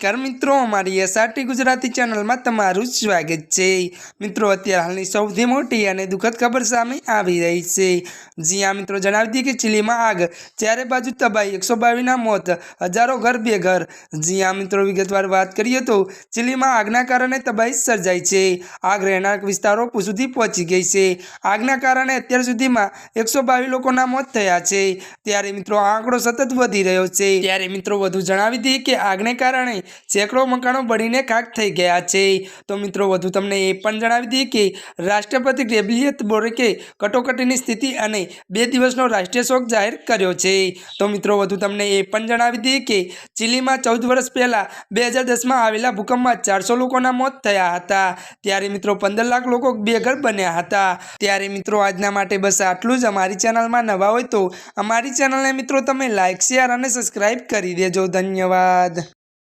નમસ્કાર મિત્રો, અમારી એસઆરટી ગુજરાતી ચેનલમાં તમારું સ્વાગત છે. મિત્રો, અત્યારે હાલની સૌથી મોટી અને દુઃખદ ખબર સામે આવી રહી છે. જી આ મિત્રો, જણાવી દઈએ કે ચીલીમાં આગ, ચારે બાજુ તબાહી, એકસો બાવીસના મોત, હજારો ઘર બેઘર. જી આ મિત્રો, વિગતવાર વાત કરીએ તો ચીલીમાં આગના કારણે તબાહી સર્જાઈ છે. આગ રહેણાંક વિસ્તારો સુધી પહોંચી ગઈ છે. આગના કારણે અત્યાર સુધીમાં એકસો બાવીસ લોકોના મોત થયા છે. ત્યારે, મિત્રો આંકડો સતત વધી રહ્યો છે. ત્યારે, મિત્રો, વધુ જણાવી દઈએ કે આગને કારણે સેંકડો મકાનો બળીને ખાક થઈ ગયા છે. તો મિત્રો, વધુ તમને એ પણ જણાવી દઈએ કે રાષ્ટ્રપતિ રેબિયત બોરેકે કટોકટીની સ્થિતિ અને બે દિવસનો રાષ્ટ્રીય શોક જાહેર કર્યો છે. તો મિત્રો, વધુ તમને એ પણ જણાવી દઈએ કે ચીલીમાં ચૌદ વર્ષ પહેલાં બે હજાર દસમાં આવેલા ભૂકંપમાં ચારસો લોકોના મોત થયા હતા. ત્યારે મિત્રો, પંદર લાખ લોકો બેઘર બન્યા હતા. ત્યારે મિત્રો, આજના માટે બસ આટલું જ. અમારી ચેનલમાં નવા હોય તો અમારી ચેનલને મિત્રો, તમે લાઇક શેર અને સબસ્ક્રાઈબ કરી દેજો. ધન્યવાદ.